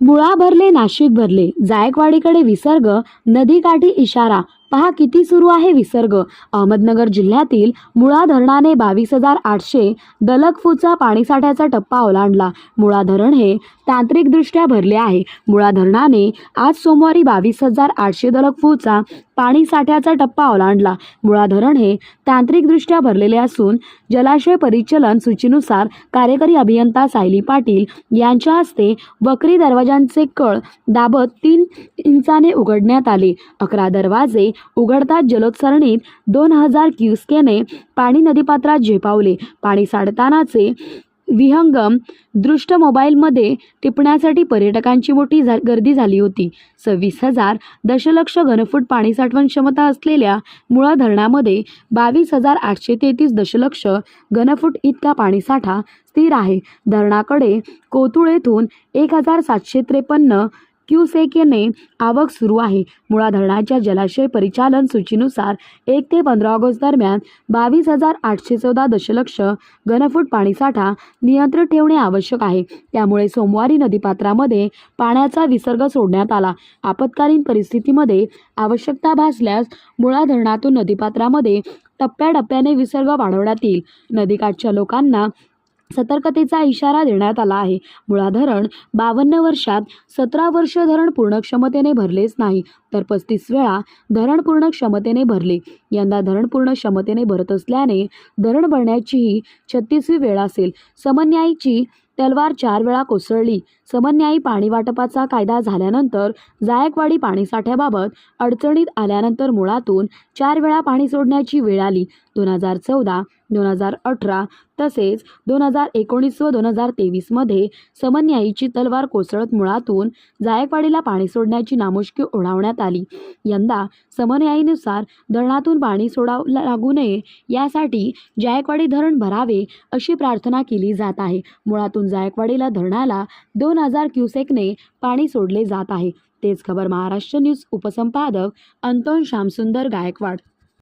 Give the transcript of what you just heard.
मुळा भरले नाशिक भरले. जायकवाडीकडे विसर्ग नदीकाठी इशारा. पहा किती सुरू आहे विसर्ग. अहमदनगर जिल्ह्यातील मुळा धरणाने बावीस हजार आठशे दलकफूचा पाणीसाठ्याचा टप्पा ओलांडला. मुळा धरण हे तांत्रिकदृष्ट्या भरले आहे. मुळा धरणाने आज सोमवारी बावीस हजार आठशे दलकफूचा पाणीसाठ्याचा टप्पा ओलांडला. मुळा धरण हे तांत्रिकदृष्ट्या भरलेले असून जलाशय परिचलन सूचीनुसार कार्यकारी अभियंता सायली पाटील यांच्या हस्ते वक्री दरवाजांचे कळ दाबत तीन इंचाने उघडण्यात आले. अकरा दरवाजे उघडताच जलोत्सरणीत दोन हजार क्युस्केने पाणी नदीपात्रात झेपावले. पाणी साडतानाचे विहंगम दृष्ट मोबाईलमध्ये टिपण्यासाठी पर्यटकांची मोठी झा गर्दी झाली होती. सव्वीस हजार दशलक्ष घनफूट पाणी साठवण क्षमता असलेल्या मुळा धरणामध्ये बावीस हजार आठशे तेहतीस दशलक्ष घनफूट इतका पाणीसाठा स्थिर आहे. धरणाकडे कोथुळ येथून एक हजार सातशे त्रेपन्न क्युसेकने आवक सुरू आहे. मुळा धरणाच्या जलाशय परिचालन सूचीनुसार एक ते पंधरा ऑगस्ट दरम्यान बावीस हजार आठशे चौदा दशलक्ष घनफूट पाणीसाठा नियंत्रित ठेवणे आवश्यक आहे. त्यामुळे सोमवारी नदीपात्रामध्ये पाण्याचा विसर्ग सोडण्यात आला. आपत्कालीन परिस्थितीमध्ये आवश्यकता भासल्यास मुळा धरणातून नदीपात्रामध्ये टप्प्याटप्प्याने विसर्ग वाढवण्यात येईल. नदीकाठच्या लोकांना सतर्कतेचा इशारा देण्यात आला आहे. मुळा धरण बावन्न वर्षात सतरा वर्ष धरण पूर्ण क्षमतेने भरलेच नाही तर पस्तीस वेळा धरण पूर्ण क्षमतेने भरले. यंदा धरण पूर्ण क्षमतेने भरत असल्याने धरण भरण्याची ही छत्तीसवी वेळ असेल. समन्यायीची तलवार चार वेळा कोसळली. समन्यायी पाणी वाटपाचा कायदा झाल्यानंतर जायकवाडी पाणीसाठ्याबाबत अडचणीत आल्यानंतर मुळातून चार वेळा पाणी सोडण्याची वेळ आली. दोन हजार चौदा दोन हजार अठरा तसेच दोन हजार एकोणीस व दोन हजार तेवीसमध्ये समन्यायीची तलवार कोसळत मुळातून जायकवाडीला पाणी सोडण्याची नामुष्की ओढावण्यात आली. यंदा समन्यायीनुसार धरणातून पाणी सोडाव लागू नये यासाठी जायकवाडी धरण भरावे अशी प्रार्थना केली जात आहे. मुळातून जायकवाडीला धरणाला दोन हजार क्युसेकने पाणी सोडले जात आहे. तेच खबर महाराष्ट्र न्यूज उपसंपादक अंतोन श्यामसुंदर गायकवाड.